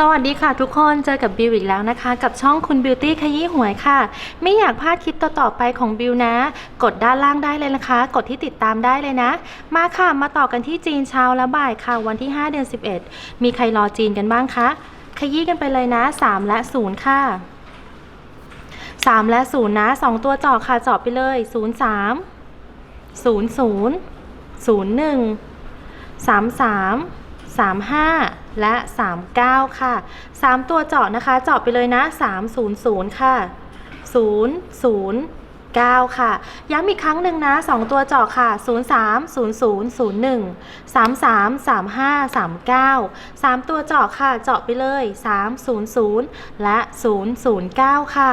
สวัสดีค่ะทุกคนเจอกับบิวอีกแล้วนะคะ กับช่องคุณบิวตี้ขยี้หวยค่ะ ไม่อยากพลาดคลิปต่อๆไปของบิวนะ กดด้านล่างได้เลยนะคะ กดที่ติดตามได้เลยนะ มาค่ะมาต่อกันที่จีนเช้าและบ่ายค่ะ วันที่ 5 เดือน 11 มีใครรอจีนกันบ้างคะขยี้กันไปเลยนะ 3 และ 0 ค่ะ 3 และ 0 นะ 2 ตัวเจาะค่ะเจาะไปเลย 0 3 0 0 0 1 3 3 35 และ 39 ค่ะ 3 ตัวเจาะนะคะ เจาะไปเลยนะ 300 ค่ะ 0 0 9 ค่ะ ย้ำอีกครั้งหนึ่งนะ 2 ตัวเจาะค่ะ 03 00 01 33 35 39 3 ตัวเจาะค่ะ เจาะไปเลย 300 และ 009 ค่ะ